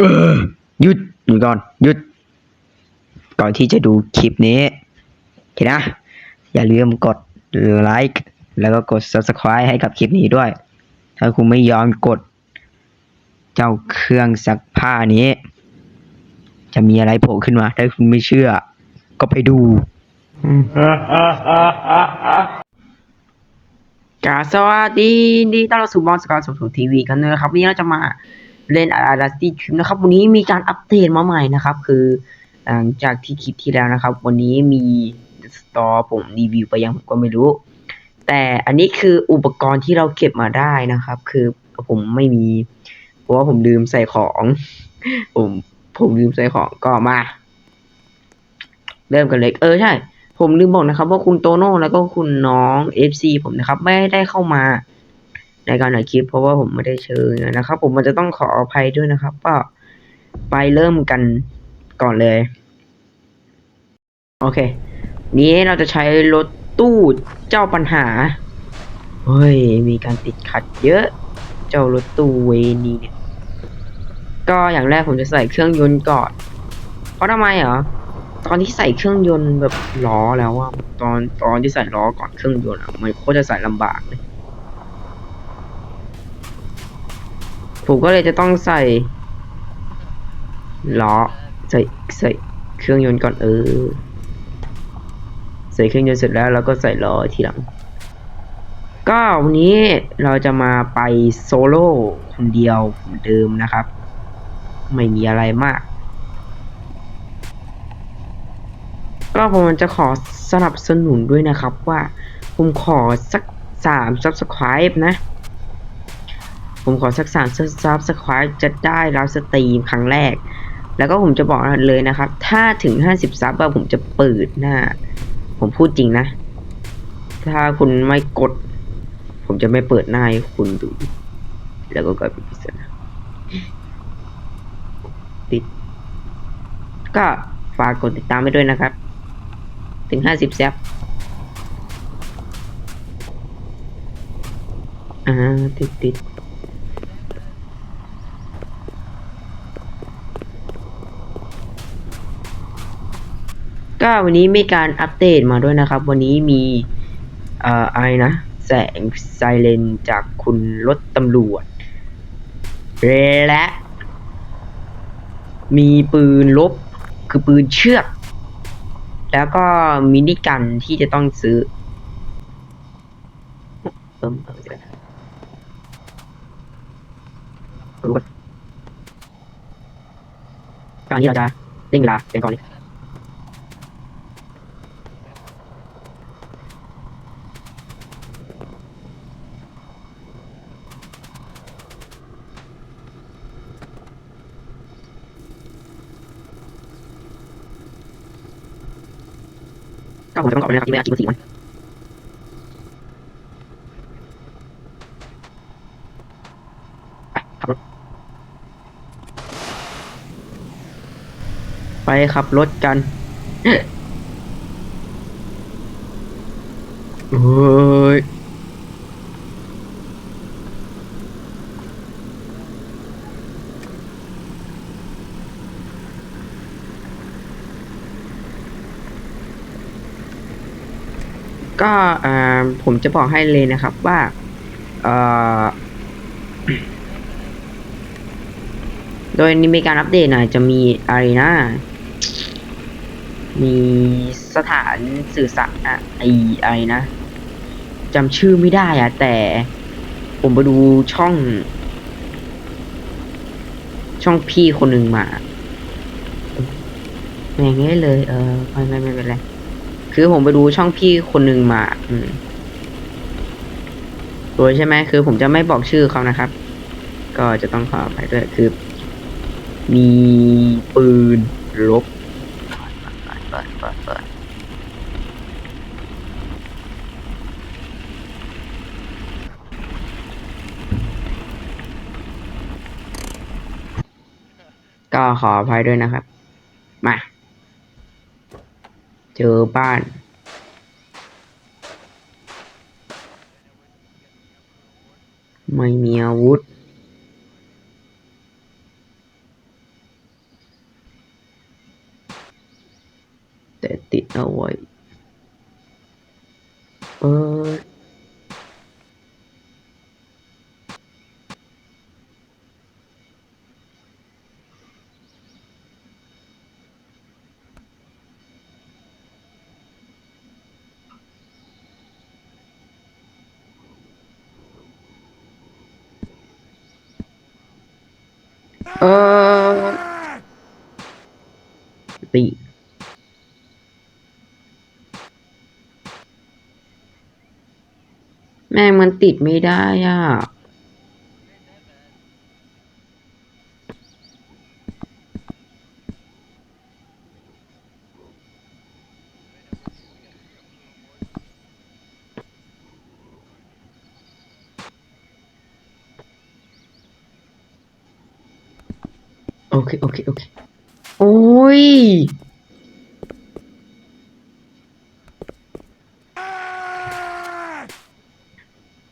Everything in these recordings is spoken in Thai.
เออหยุดหยุดก่อนหยุด ก่อนที่จะดูคลิปนี้โอเคนะ อย่าลืมกดไลค์แล้วก็กด subscribe ให้กับคลิปนี้ด้วย ถ้าคุณไม่ยอมกด เจ้าเครื่องซักผ้านี้ จะมีอะไรโผล่ขึ้นมา ถ้าคุณไม่เชื่อ ก็ไปดูกาสวัสดีนดีต้อนรับสู่บอลสกอร์สองทีวีกันเลยครับวันนี้เราจะมา เล่นอาราตี้ทริปนะครับ วันนี้มีการอัปเดตมาใหม่นะครับ คือหลังจากที่คลิปที่แล้วนะครับ วันนี้มีสตอร์ผมรีวิวไปยังผมก็ไม่รู้ แต่อันนี้คืออุปกรณ์ที่เราเก็บมาได้นะครับ คือผมไม่มี เพราะว่าผมลืมใส่ของ ผมผมลืมใส่ของก็มา เริ่มกันเลยเออใช่ ผมลืมบอกนะครับ ว่าคุณโตโน่แล้วก็คุณน้อง FC ผมนะครับ ไม่ได้เข้ามา ในการถ่ายคลิปเพราะว่าผมไม่ได้เชิญนะครับ ผมมันจะต้องขออภัยด้วยนะครับ ก็ไปเริ่มกันก่อนเลย โอเค นี้เราจะใช้รถตู้เจ้าปัญหา เฮ้ย มีการติดขัดเยอะ เจ้ารถตู้เวนี้เนี่ย ก็อย่างแรกผมจะใส่เครื่องยนต์ก่อน เพราะทำไมเหรอ ตอนที่ใส่เครื่องยนต์แบบล้อแล้วว่า ตอนตอนที่ใส่ล้อก่อนเครื่องยนต์อะมันโคตรจะใส่ลำบากเลย ผมก็เลยจะต้องใส่ล้อใส่ใส่เครื่องยนต์ก่อนเออ ใส่เครื่องยนต์เสร็จแล้วแล้วก็ใส่ล้อทีหลังก็วันนี้เราจะมาไปโซโล่คนเดียวเหมือนเดิมนะครับ ไม่มีอะไรมาก ก็ผมจะขอสนับสนุนด้วยนะครับว่าผมขอสักสาม subscribe นะ ผมขอสักสาม subscribe จะได้รับสตรีมครั้งแรก แล้วก็ผมจะบอกเลยนะครับ ถ้าถึงห้าสิบซับผมจะเปิดหน้า ผมพูดจริงนะ ถ้าคุณไม่กด ผมจะไม่เปิดหน้าให้คุณดู แล้วก็กลายเป็นปริศนาติด ก็ฝากกดติดตามไปด้วยนะครับ ถึงห้าสิบแซบอ่าติดติด ก็วันนี้มีการอัปเดตมาด้วยนะครับ วันนี้มีเอ่ออะไรนะ แสงไซเรนจากคุณรถตำรวจ และ มีปืนลบคือปืนเชือก แล้วก็มินิกันที่จะต้องซื้อเอิ่มเอิ่มเดี๋ยวนะรู้ป่ะการที่เราจะเร่งเวลาเป็นก่อนเลย ก็คงจะต้องกรอบเลยนะครับที่ไม่อากกินมันสี่วันไปขับรถ ไปขับรถกัน โอ้ย ก็อ่าผมจะบอกให้เลยนะครับว่าโดยนี้มีการอัปเดตหน่อยจะมีอะไรนะมีสถานสื่อสารอะไออะไรนะจำชื่อไม่ได้อะแต่ผมไปดูช่อง ช่องพี่คนหนึ่งมาอย่างงี้เลย เออไม่ไม่ไม่เป็นไร คือผมไปดูช่องพี่คนหนึ่งมา อืมโดยใช่ไหมคือผมจะไม่บอกชื่อเขานะครับ ก็จะต้องขอไปด้วยคือ มีปืนลบเปิดเปิดเปิดเปิดก็ขออภัยด้วยนะครับ มา เจอบ้าน ไม่มีอาวุธ แต่ติดเอาไว้เออ มันติดไม่ได้อะโอเค โอเค โอเค โอ้ย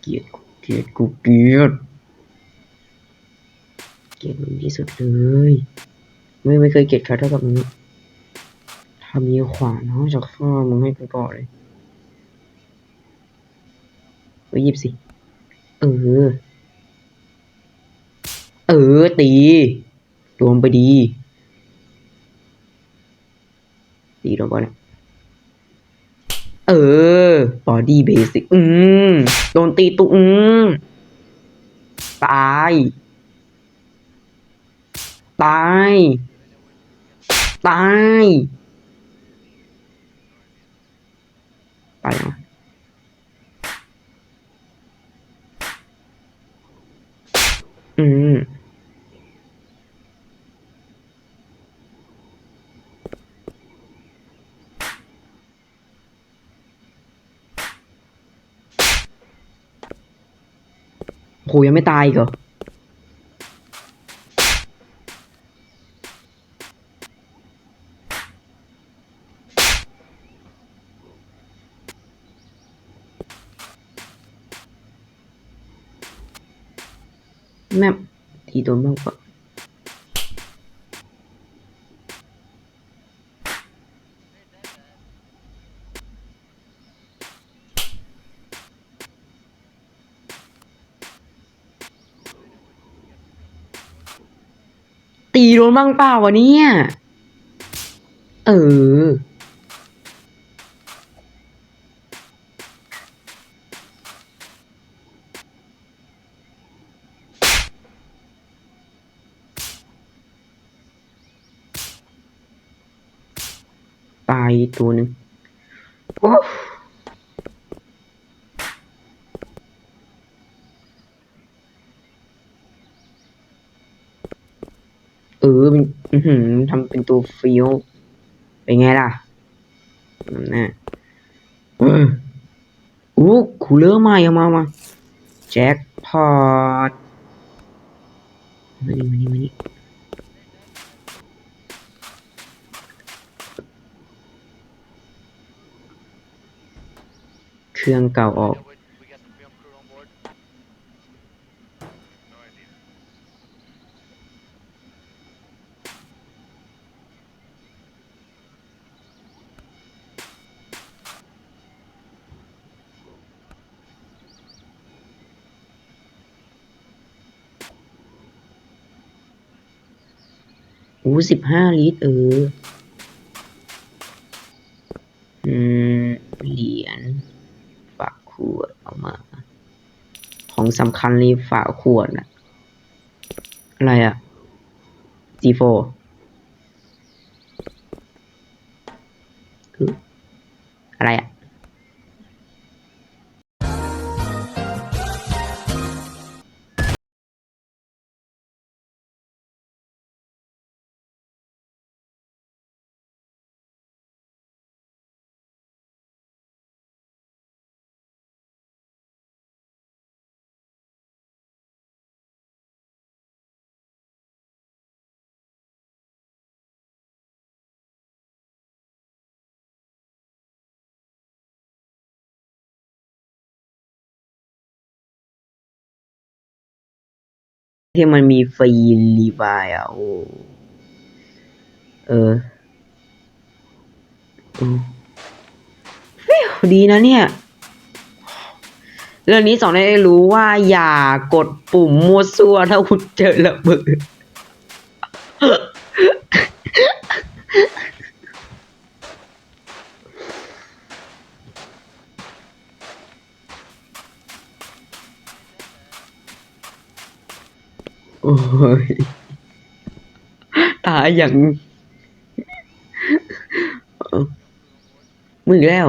เกลียดกูเกูเกลียดเกลียดมึงที่สุดเลย ไม่ไม่เคยเกลียดใครเท่ากับมึงถ้ามีขวานเขาจะฆ่ามึงให้กูก่อนเลยไปหยิบสิ เออ เออ ตีรวมไปดี ตีลงไปเนี่ยเออ บอดี้เบสิก อืม โดนตีตุอืม ตาย ตาย ตายตายยังวะอืม โหยังไม่ตายอีกเหรอแม่ตีโดนมากกว่า บ้างเปล่าวะเนี่ย เออ ตายตัวหนึ่งโอ้เออเป็นอื้อทำเป็นตัวฟิลเป็นไงล่ะนั่นน่ะเออโอ้คูเลอร์มายังมามาแจ็คพอตมานี่มานี่มานี่เครื่องเก่าออก อู้สิบห้าลิตร เออ อืม เหรียญฝากขวดเอามา ของสำคัญเลยฝากขวดนะอะไรอะ G4 ที่มันมีฟรีรีวายอะ โอ้ เอออืมฟิวดีนะเนี่ย เรื่องนี้สอนให้รู้ว่าอย่ากดปุ่มมั่วซั่วถ้าคุณเจอระเบิด โอ้ยตายอย่างมึงแล้ว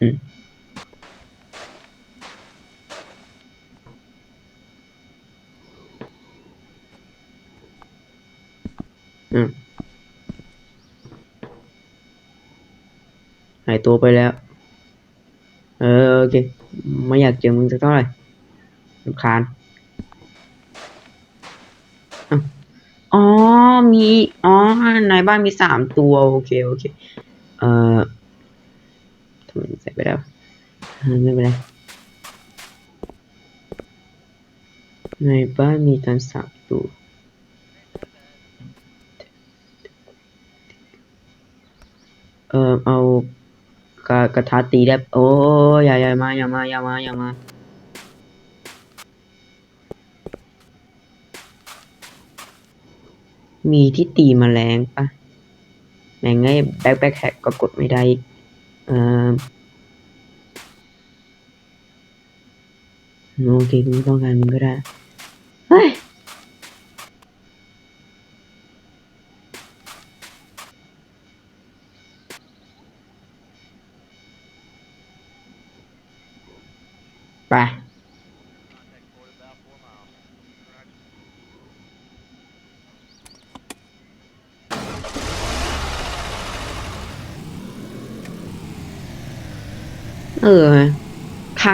อืมอืมหายตัวไปแล้ว ออโอเคไม่อยากเจอมึงสักเท่าไหร่รำคาญอ้าวอ๋อ มี อ๋อ ในบ้านมีสามตัว โอเค โอเค เอ่อทำไมใส่ไปแล้ว ไม่เป็นไร ในบ้านมีกันสามตัว เออเอา กระกระทะตีได้โอ้ยอย่าอย่ามาอย่ามาอย่ามาอย่ามามีที่ตีมแมลงปะแมงไงแบ็คแบ็คแฮกก็กดไม่ได้เออโอเคกูไม่ต้องการมึงก็ได้ เฮ้ย ไป Contact board about four miles. Roger. เออ ครั้ง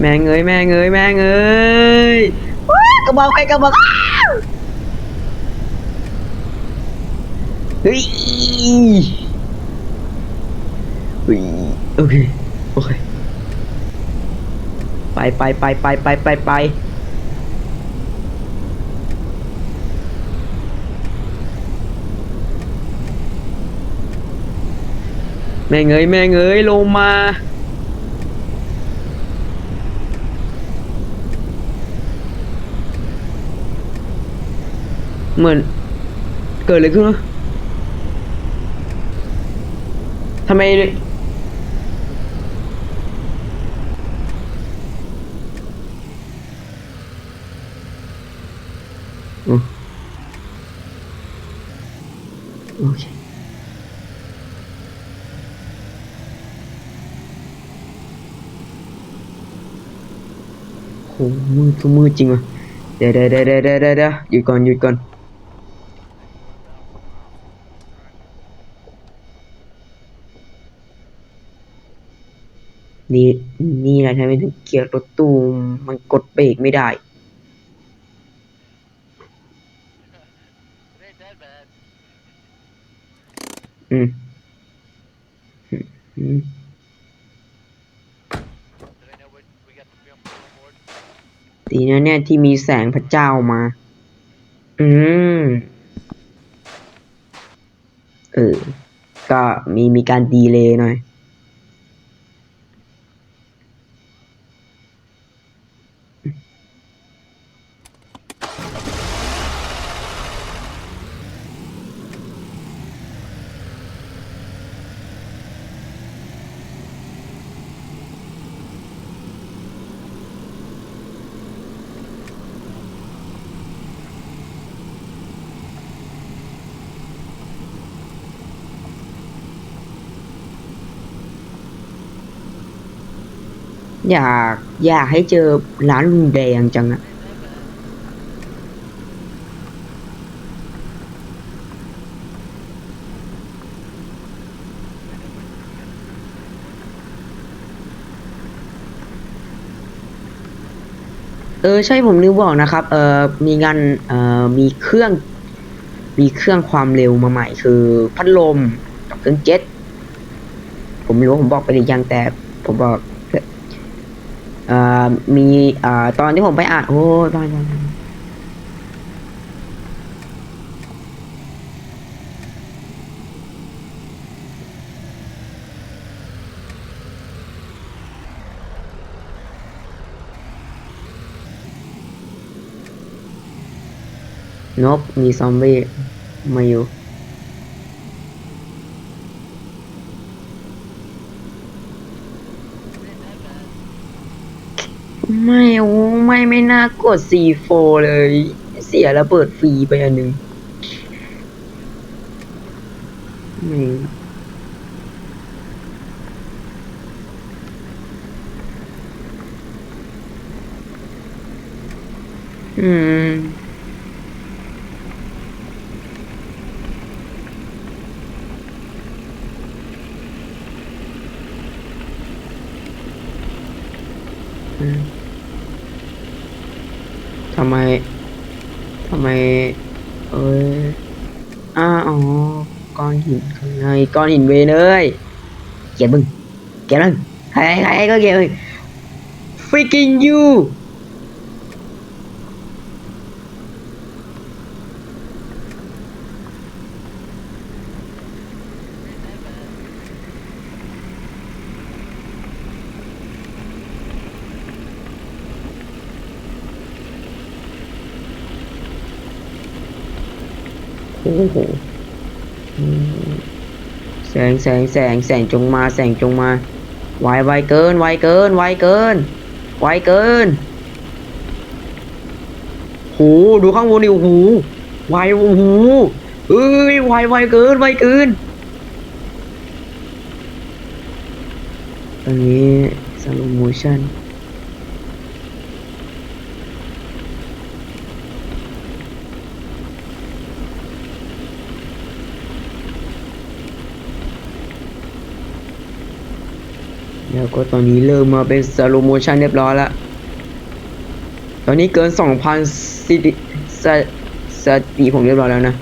แม่งเอ้ยแม่งเอ้ยแม่งเอ้ยว้าวกระบอกใครกระบอกอ้าวเฮ้ยเฮ้ยโอเคโอเคไปไปไปไปไปไปไปแม่งเอ้ยแม่งเอ้ยลงมา เหมือน เกิดอะไรขึ้นวะทำไมอืมโอเคโหมืดก็มืดจริงว่ะเดี๋ยวเดี๋ยวเดี๋ยวเดี๋ยวเดี๋ยวหยุดก่อนหยุดก่อน นี่นี่แหละทำไมถึงเกียร์รถตู้มันกดเบรกไม่ได้ อืมอืมดีนะเนี่ยที่มีแสงพระเจ้ามา อืม เออ ก็มีมีการดีเลย์หน่อย อ อยากอยากให้เจอร้านลุงแดงจังอะเออใช่ผมลืมบอกนะครับ เออมีงานเออมีเครื่อง มีเครื่องความเร็วมาใหม่ คือพัดลมกับเครื่องเจ็ต ผมไม่รู้ผมบอกไปหรือยังแต่ผมบอก อ่อมีอ่อตอนที่ผมไปอ่านโอ้ยบ้านบ้านบ้านนบมีซอมบี้มาอยู่ ไม่โอ้ไม่ไม่น่ากด C4 เลย เสียระเบิดฟรีไปอันหนึ่งไม่อืม อืมทำไม ทำไม เอ้ยอ้าอ๋อ ก้อนหินข้างในก้อนหินเวยเลยเก็บมึ งเก็บมึงใครใครก็เก็บมึง freaking you โอ้โหอืมแส งแสงแสงแสงจงมาแสงจงมาไวไวเกินไวเกินไวเกินไวเกินโหดูข้างบนดิโอ้โหไวโอ้โหเอ้ยไวไวเกินไวเกินอันนี้สโลโมชั่น แล้วก็ตอนนี้เริ่มมาเป็นสโลโมชันเรียบร้อยแล้ว ตอนนี้เกิน 2,000สติสสติผมเรียบร้อยแล้วนะ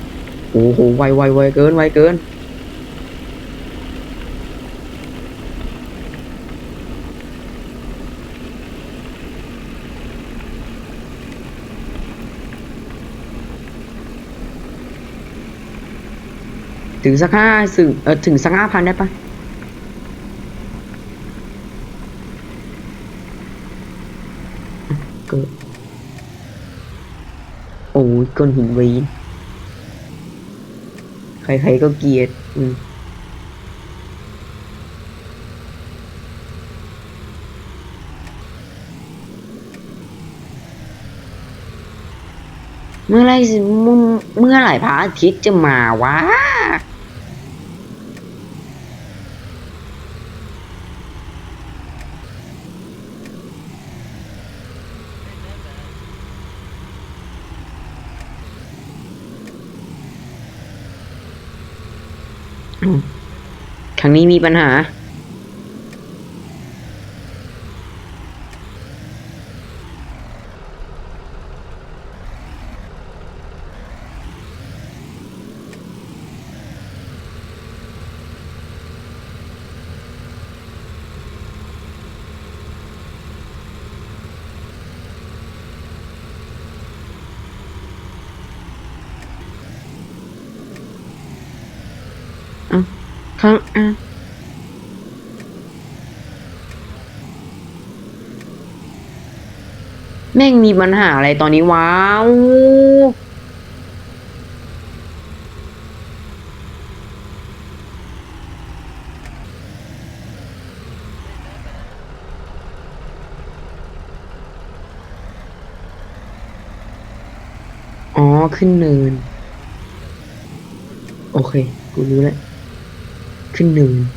โอ้โห ไวไวไวเกิน ไวเกิน ถึงสักห้าถึงเออถึงสักห้าพันได้ปะ เกิดโอ้ย ก้อนหินวีนใครๆก็เกลียด อืมเมื่อไรเมื่อเมื่อไหร่พระอาทิตย์จะมาวะ ครั้งนี้มีปัญหา ข้างอะ แม่งมีปัญหาอะไรตอนนี้ว้าวอ๋อ ขึ้นเนิน โอเค กูรู้แล้ว ขึ้นเนิน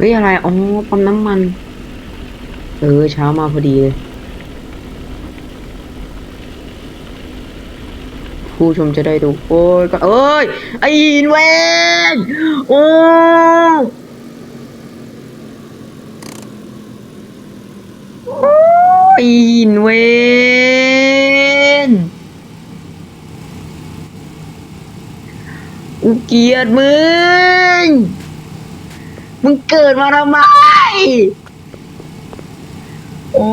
เฮ้ยอะไรอ๋อปั๊มน้ำมัน เออ เช้ามาพอดีเลยผู้ชมจะได้ดู โอ้ยก็เอ้ย ไอ้อินเวนโอ้โอ้ยอินเวนกูเกียดมึง มึงเกิดมาทำไม โอ้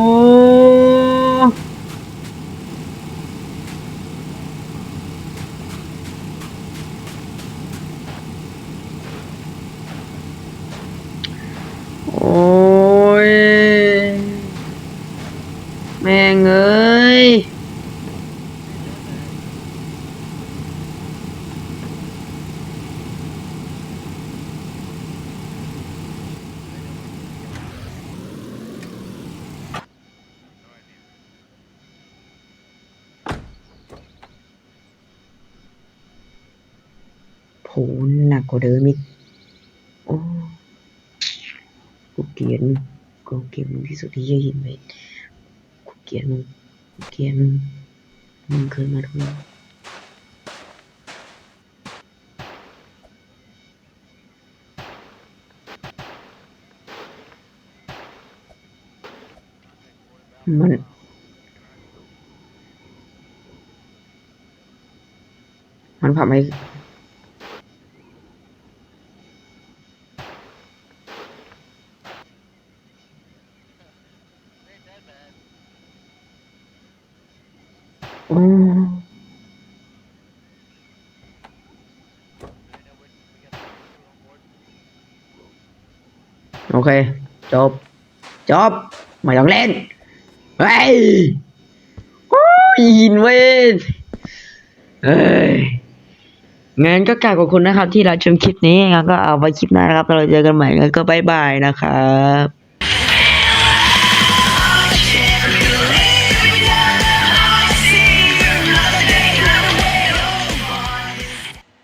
โอ้ย แม่งเอ้ย โหหนักกว่าเดิมอีกโอ้กูเกลียดมึงกูเกลียดมึงที่สุดที่จะเห็นไปกูเกลียดมึงกูเกลียดมึง มึงเคยมาทำไมมันมันผับให้ อืมโอเค จบ จบ ไม่ต้องเล่นเฮ้ยโอ้ยยินเว้ยเฮ้ยงั้นก็กล่าวขอบคุณนะครับ ที่รับชมคลิปนี้งั้นก็เอาไว้คลิปหน้านะครับ เราเจอกันใหม่งั้นก็บายบายนะครับ